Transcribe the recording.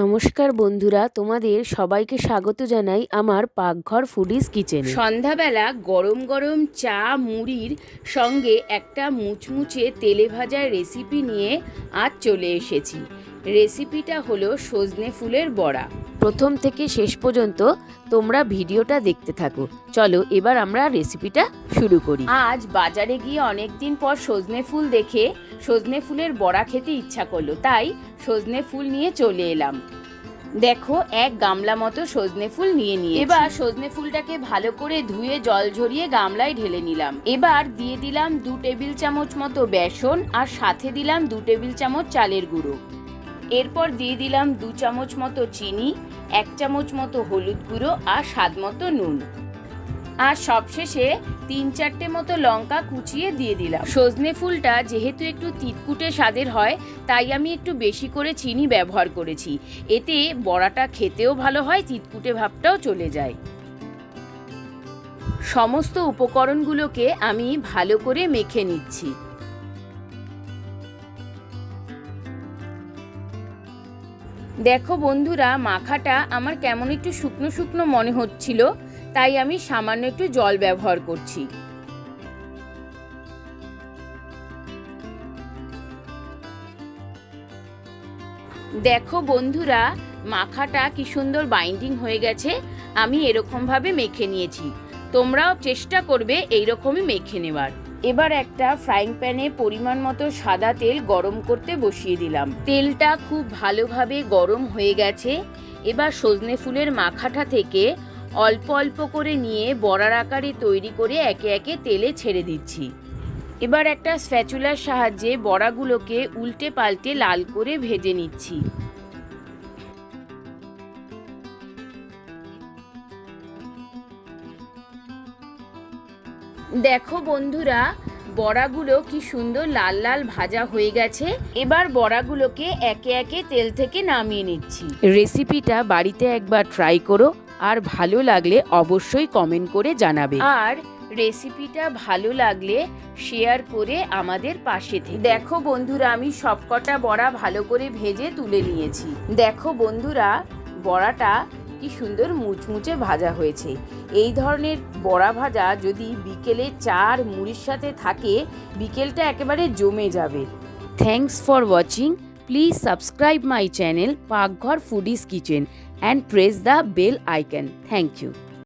নমস্কার বন্ধুরা, তোমাদের সবাইকে স্বাগত জানাই আমার পাকঘর ফুডিস কিচেন সন্ধ্যাবেলা গরম গরম চা মুড়ির সঙ্গে একটা মুচমুচে তেলে ভাজার রেসিপি নিয়ে আজ চলে এসেছি। রেসিপিটা হলো সজনে ফুলের বড়া। প্রথম থেকে শেষ পর্যন্ত তোমরা ভিডিওটা দেখতে থাকো। চলো এবার আমরা রেসিপিটা শুরু করি। আজ বাজারে গিয়ে অনেক দিন পর সজনে ফুল দেখে সজনে ফুলের বড়া খেতে ইচ্ছা করল, তাই সজনে ফুল নিয়ে চলে এলাম। দেখো, এক গামলা মতো সজনে ফুল নিয়ে নিয়ে এবার সজনে ফুলটাকে ভালো করে ধুয়ে জল ঝরিয়ে গামলায় ঢেলে নিলাম। এবার দিয়ে দিলাম দু টেবিল চামচ মতো বেসন আর সাথে দিলাম দু টেবিল চামচ চালের গুঁড়ো। এরপর দিয়ে দিলাম দু চামচ মতো চিনি এক চামচ মতো হলুদ গুঁড়ো আর স্বাদ মতো নুন। আর সবশেষে তিন চারটে মতো লঙ্কা কুচিয়ে দিয়ে দিলাম। সজনে ফুলটা যেহেতু একটু তিতকুটে স্বাদের হয়, তাই আমি একটু বেশি করে চিনি ব্যবহার করেছি। এতে বড়াটা খেতেও ভালো হয়, তিতকুটে ভাবটাও চলে যায়। সমস্ত উপকরণগুলোকে আমি ভালো করে মেখে নিচ্ছি। দেখো বন্ধুরা, মাখাটা আমার কেমন একটু শুকনো শুকনো মনে হচ্ছিল, তাই আমি সামান্য একটু জল ব্যবহার করছি। দেখো বন্ধুরা, মাখাটা কি সুন্দর বাইন্ডিং হয়ে গেছে, আমি এরকমভাবে মেখে নিয়েছি। তোমরাও চেষ্টা করবে এইরকমই মেখে নেবার। এবার একটা ফ্রাইং প্যানে পরিমাণ মতো সাদা তেল গরম করতে বসিয়ে দিলাম। তেলটা খুব ভালোভাবে গরম হয়ে গেছে। এবার সজনে ফুলের মাখাটা থেকে অল্প অল্প করে নিয়ে বড়ার আকারে তৈরি করে একে একে তেলে ছেড়ে দিচ্ছি। এবার একটা স্প্যাচুলার সাহায্যে বড়াগুলোকে উল্টে পাল্টে লাল করে ভেজে নিচ্ছি। দেখো বন্ধুরা, বড়াগুলো কি সুন্দর লাল লাল ভাজা হয়ে গেছে। এবার বড়াগুলোকে একে একে তেল থেকে নামিয়ে নিচ্ছি। রেসিপিটা বাড়িতে একবার ট্রাই করো, আর ভালো লাগলে অবশ্যই কমেন্ট করে জানাবে। আর রেসিপিটা ভালো লাগলে শেয়ার করে আমাদের পাশে থেকে। দেখো বন্ধুরা, আমি সবকটা বড়া ভালো করে ভেজে তুলে নিয়েছি। দেখো বন্ধুরা, বড়াটা কি সুন্দর মুচমুচে ভাজা হয়েছে। এই ধরনের বড়া ভাজা যদি বিকেলে চার মুড়ির সাথে থাকে, বিকেলটা একেবারে জমে যাবে। Thanks for watching please subscribe my channel Pakghar foodies kitchen and press the bell icon thank you